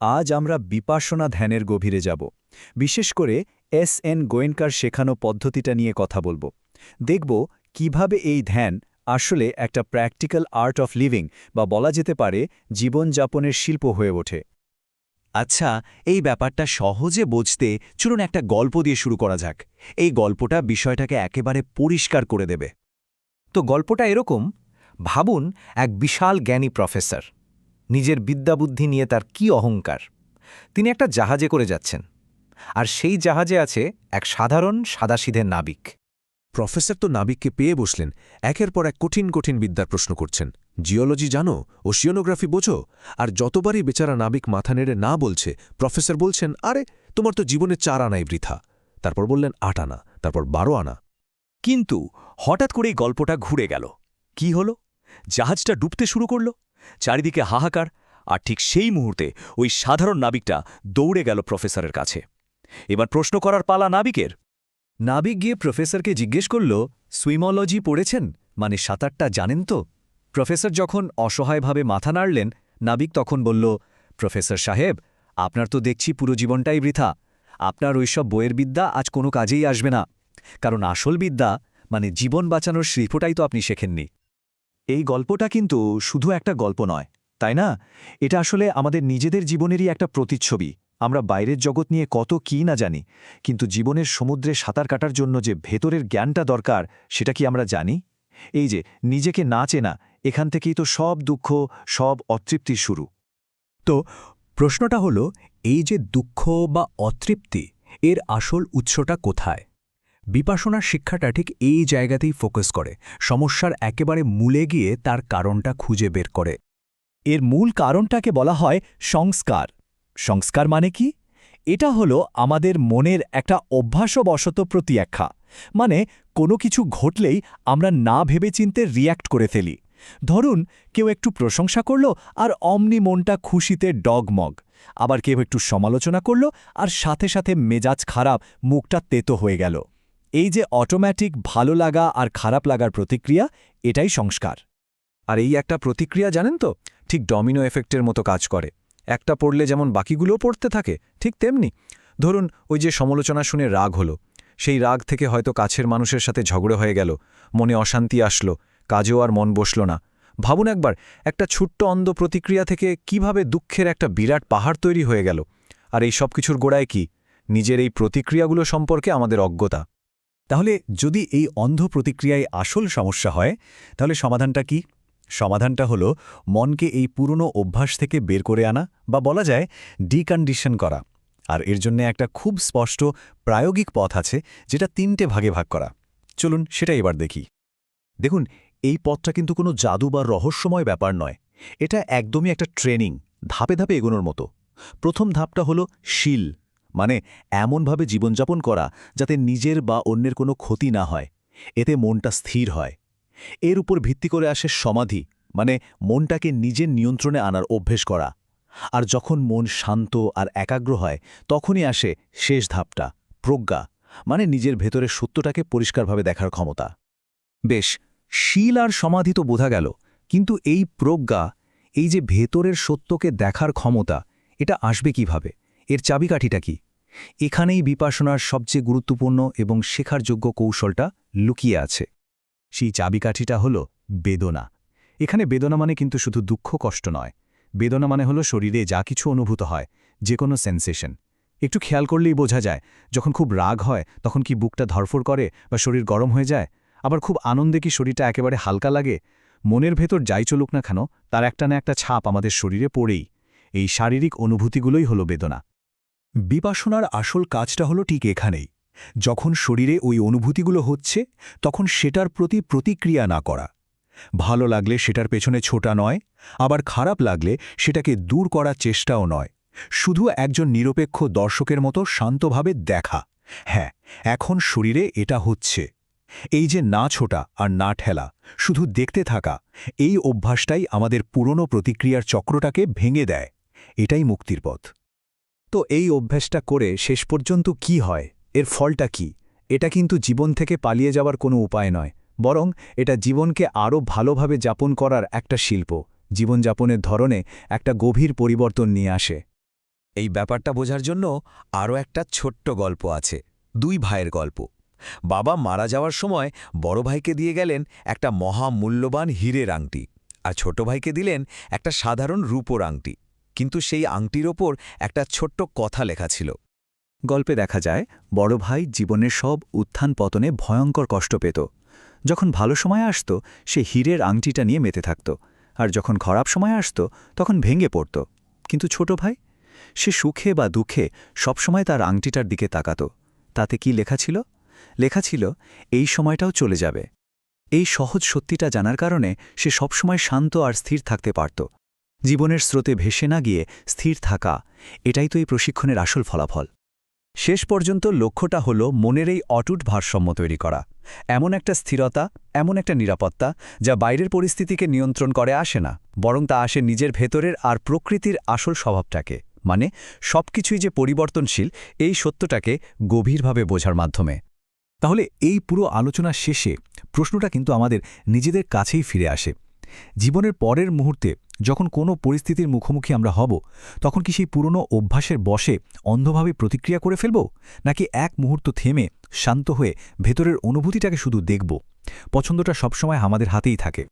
আজ আমরা বিপাসনা ধ্যানের গভীরে যাব। বিশেষ করে এস এন গোয়েনকার শেখানো পদ্ধতিটা নিয়ে কথা বলব। দেখব কীভাবে এই ধ্যান আসলে একটা প্র্যাকটিক্যাল আর্ট অফ লিভিং বা বলা যেতে পারে জীবনযাপনের শিল্প হয়ে ওঠে। আচ্ছা এই ব্যাপারটা সহজে বুঝতে চলুন একটা গল্প দিয়ে শুরু করা যাক। এই গল্পটা বিষয়টাকে একেবারে পরিষ্কার করে দেবে। তো গল্পটা এরকম। ভাবুন, এক বিশাল জ্ঞানী প্রফেসর। নিজের বিদ্যাবুদ্ধি নিয়ে তার কি অহংকার? তিনি একটা জাহাজে করে যাচ্ছেন। আর সেই জাহাজে আছে এক সাধারণ সাদাসিধে নাবিক। প্রফেসর তো নাবিককে পেয়ে বসলেন, একের পর এক কঠিন কঠিন বিদ্যার প্রশ্ন করছেন। জিওলজি জানো ওশিয়ানোগ্রাফি বোঝো? আর যতবারই বেচারা নাবিক মাথা নেড়ে না বলছে, প্রফেসর বলছেন, আরে, তোমার তো জীবনে চার আনাই বৃথা। তারপর বললেন, আট আনা। তারপর বারো আনা। কিন্তু হঠাৎ করেই গল্পটা ঘুরে গেল। কি হলো? জাহাজটা ডুবতে শুরু করল? চারিদিকে হাহাকার, আর ঠিক সেই মুহূর্তে ওই সাধারণ নাবিকটা দৌড়ে গেল প্রফেসরের কাছে। এবার প্রশ্ন করার পালা নাবিকের। নাবিক গিয়ে প্রফেসরকে জিজ্ঞেস করল, সুইমোলজি পড়েছেন? মানে সাঁতারটা জানেন তো? প্রফেসর যখন অসহায়ভাবে মাথা নাড়লেন, নাবিক তখন বলল, প্রফেসর সাহেব, আপনার তো দেখছি পুরো জীবনটাই বৃথা। আপনার ওইসব বইয়ের বিদ্যা আজ কোনো কাজেই আসবে না। কারণ আসল বিদ্যা মানে জীবন বাঁচানোর শিল্পটাই তো আপনি শেখেননি। এই গল্পটা কিন্তু শুধু একটা গল্প নয়, তাই না? এটা আসলে আমাদের নিজেদের জীবনেরই একটা প্রতিচ্ছবি। আমরা বাইরের জগৎ নিয়ে কত কি না জানি, কিন্তু জীবনের সমুদ্রে সাঁতার কাটার জন্য যে ভেতরের জ্ঞানটা দরকার, সেটা কি আমরা জানি? এই যে, নিজেকে না চেনা, এখান থেকেই তো সব দুঃখ, সব অতৃপ্তির শুরু। তো, প্রশ্নটা হলো, এই যে দুঃখ বা অতৃপ্তি, এর আসল উৎসটা কোথায়? বিপাসনার শিক্ষাটা ঠিক এই জায়গাতেই ফোকাস করে। সমস্যার একেবারে মূলে গিয়ে তার কারণটা খুঁজে বের করে। এর মূল কারণটাকে বলা হয় সংস্কার। সংস্কার মানে কি? এটা হলো আমাদের মনের একটা অভ্যাসবশত প্রতিয়াখ্যা মানে কোনো কিছু ঘটলেই আমরা না ভেবেচিন্তে রিয়্যাক্ট করে ফেলি। ধরুন, কেউ একটু প্রশংসা করল আর অমনি মনটা খুশিতে ডগমগ। আবার কেউ একটু সমালোচনা করল আর সাথে সাথে মেজাজ খারাপ, মুখটা তেতো হয়ে গেল। এই যে অটোম্যাটিক ভালো লাগা আর খারাপ লাগার প্রতিক্রিয়া, এটাই সংস্কার। আর এই একটা প্রতিক্রিয়া জানেন তো, ঠিক ডমিনো এফেক্টের মতো কাজ করে। একটা পড়লে যেমন বাকিগুলোও পড়তে থাকে, ঠিক তেমনি। ধরুন, ওই যে সমালোচনা শুনে রাগ হলো। সেই রাগ থেকে হয়তো কাছের মানুষের সাথে ঝগড়ে হয়ে গেল। মনে অশান্তি আসলো। কাজেও আর মন বসল না। ভাবুন একবার, একটা ছোট্ট অন্ধ প্রতিক্রিয়া থেকে কীভাবে দুঃখের একটা বিরাট পাহাড় তৈরি হয়ে গেল। আর এই সব কিছুর গোড়ায় কি? নিজের এই প্রতিক্রিয়াগুলো সম্পর্কে আমাদের অজ্ঞতা। তাহলে যদি এই অন্ধ প্রতিক্রিয়ায় আসল সমস্যা হয়, তাহলে সমাধানটা কি? সমাধানটা হলো মনকে এই পুরনো অভ্যাস থেকে বের করে আনা বা বলা যায় ডিকন্ডিশন করা। আর এর জন্য একটা খুব স্পষ্ট প্রায়োগিক পথ আছে যেটা তিনটে ভাগে ভাগ করা। চলুন সেটা এবার দেখি। দেখুন, এই পথটা কিন্তু কোনো জাদু বা রহস্যময় ব্যাপার নয়। এটা একদমই একটা ট্রেনিং, ধাপে ধাপে এগোনোর মতো। প্রথম ধাপটা হলো শিল। মানে এমনভাবে জীবনযাপন করা যাতে নিজের বা অন্যের কোনো ক্ষতি না হয়। এতে মনটা স্থির হয়। এর উপর ভিত্তি করে আসে সমাধি মানে মনটাকে নিজের নিয়ন্ত্রণে আনার অভ্যেস করা। আর যখন মন শান্ত আর একাগ্র হয়, তখনই আসে শেষ ধাপটা, প্রজ্ঞা মানে নিজের ভেতরের সত্যটাকে পরিষ্কারভাবে দেখার ক্ষমতা। বেশ, শীল আর সমাধি তো বোঝা গেল, কিন্তু এই প্রজ্ঞা, এই যে ভেতরের সত্যকে দেখার ক্ষমতা, এটা আসবে কীভাবে? এর চাবিকাঠিটা কি? এখানেই বিপাসনার সবচেয়ে গুরুত্বপূর্ণ এবং শেখার যোগ্য কৌশলটা লুকিয়ে আছে। সেই চাবিকাঠিটা হল বেদনা। এখানে বেদনা মানে কিন্তু শুধু দুঃখ, কষ্ট নয়। বেদনা মানে হলো শরীরে যা কিছু অনুভূত হয় যে কোনো সেন্সেশন। একটু খেয়াল করলেই বোঝা যায়, যখন খুব রাগ হয়, তখন কি বুকটা ধরফর করে বা শরীর গরম হয়ে যায়? আবার খুব আনন্দে কি শরীরটা একেবারে হালকা লাগে? মনের ভেতর যাই চলুক না কেন, তার একটা না একটা ছাপ আমাদের শরীরে পড়েই। এই শারীরিক অনুভূতিগুলোই হলো বেদনা। বিপাসনার আসল কাজটা হলো ঠিক এখানেই। যখন শরীরে ওই অনুভূতিগুলো হচ্ছে, তখন সেটার প্রতি প্রতিক্রিয়া না করা। ভালো লাগলে সেটার পেছনে ছোটা নয়, আবার খারাপ লাগলে সেটাকে দূর করার চেষ্টাও নয়। শুধু একজন নিরপেক্ষ দর্শকের মতো শান্তভাবে দেখা। হ্যাঁ এখন শরীরে এটা হচ্ছে। এই যে না ছোটা আর না ঠেলা, শুধু দেখতে থাকা, এই অভ্যাসটাই আমাদের পুরনো প্রতিক্রিয়ার চক্রটাকে ভেঙে দেয়। এটাই মুক্তির পথ। তো এই অভ্যাসটা করে শেষ পর্যন্ত কি হয়? এর ফলটা কি? এটা কিন্তু জীবন থেকে পালিয়ে যাওয়ার কোনো উপায় নয়, বরং এটা জীবনকে আরও ভালোভাবে যাপন করার একটা শিল্প, জীবনযাপনের ধরনে একটা গভীর পরিবর্তন নিয়ে আসে। এই ব্যাপারটা বোঝার জন্য আরও একটা ছোট্ট গল্প আছে, দুই ভাইয়ের গল্প। বাবা মারা যাওয়ার সময় বড় ভাইকে দিয়ে গেলেন একটা মহামূল্যবান হীরের আংটি, আর ছোট ভাইকে দিলেন একটা সাধারণ রূপোর আংটি। কিন্তু সেই আংটির ওপর একটা ছোট্ট কথা লেখা ছিল। গল্পে দেখা যায়, বড় ভাই জীবনের সব উত্থান পতনে ভয়ঙ্কর কষ্ট পেত। যখন ভালো সময় আসত, সে হীরের আংটিটা নিয়ে মেতে থাকত। আর যখন খারাপ সময় আসত, তখন ভেঙে পড়ত। কিন্তু ছোট ভাই, সে সুখে বা দুঃখে সবসময় তার আংটিটার দিকে তাকাত। তাতে কি লেখা ছিল? লেখা ছিল, এই সময়টাও চলে যাবে। এই সহজ সত্যিটা জানার কারণে সে সবসময় শান্ত আর স্থির থাকতে পারত। জীবনের স্রোতে ভেসে না গিয়ে স্থির থাকা, এটাই তো এই প্রশিক্ষণের আসল ফলাফল। শেষ পর্যন্ত লক্ষ্যটা হল মনের এই অটুট ভারসাম্য তৈরি করা। এমন একটা স্থিরতা, এমন একটা নিরাপত্তা, যা বাইরের পরিস্থিতিকে নিয়ন্ত্রণ করে আসে না, বরং তা আসে নিজের ভেতরের আর প্রকৃতির আসল স্বভাবটাকে। মানে সবকিছুই যে পরিবর্তনশীল, এই সত্যটাকে গভীরভাবে বোঝার মাধ্যমে। তাহলে এই পুরো আলোচনা শেষে প্রশ্নটা কিন্তু আমাদের নিজেদের কাছেই ফিরে আসে। জীবনের পরের মুহূর্তে যখন কোনো পরিস্থিতির মুখোমুখি আমরা হব, তখন কি সেই পুরনো অভ্যাসের বসে অন্ধভাবে প্রতিক্রিয়া করে ফেলব? নাকি এক মুহূর্ত থেমে শান্ত হয়ে ভেতরের অনুভূতিটাকে শুধু দেখব? পছন্দটা সবসময় আমাদের হাতেই থাকে।